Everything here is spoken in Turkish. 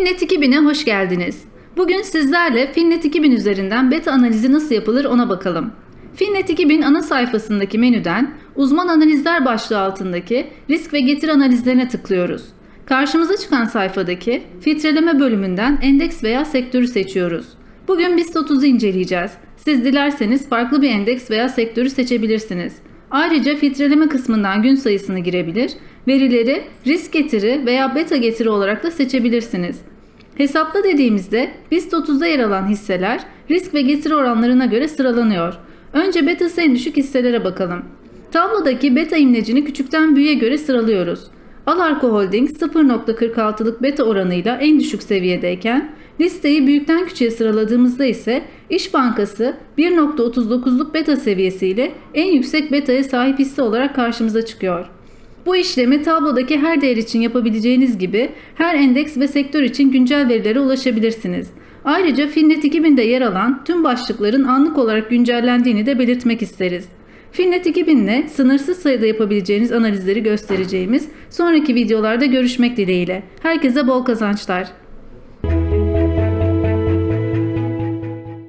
Finnet 2000'e hoş geldiniz. Bugün sizlerle Finnet 2000 üzerinden beta analizi nasıl yapılır ona bakalım. Finnet 2000 ana sayfasındaki menüden uzman analizler başlığı altındaki risk ve getir analizlerine tıklıyoruz. Karşımıza çıkan sayfadaki filtreleme bölümünden endeks veya sektörü seçiyoruz. Bugün BIST 30'u inceleyeceğiz. Siz dilerseniz farklı bir endeks veya sektörü seçebilirsiniz. Ayrıca filtreleme kısmından gün sayısını girebilir, verileri risk getiri veya beta getiri olarak da seçebilirsiniz. Hesapla dediğimizde BIST 30'da yer alan hisseler risk ve getiri oranlarına göre sıralanıyor. Önce betası en düşük hisselere bakalım. Tablodaki beta imlecini küçükten büyüğe göre sıralıyoruz. Alarko Holding 0.46'lık beta oranıyla en düşük seviyedeyken listeyi büyükten küçüğe sıraladığımızda ise İş Bankası 1.39'luk beta seviyesiyle en yüksek betaya sahip hisse olarak karşımıza çıkıyor. Bu işlemi tablodaki her değer için yapabileceğiniz gibi her endeks ve sektör için güncel verilere ulaşabilirsiniz. Ayrıca Finnet 2000'de yer alan tüm başlıkların anlık olarak güncellendiğini de belirtmek isteriz. Finnet 2000 ile sınırsız sayıda yapabileceğiniz analizleri göstereceğimiz sonraki videolarda görüşmek dileğiyle. Herkese bol kazançlar.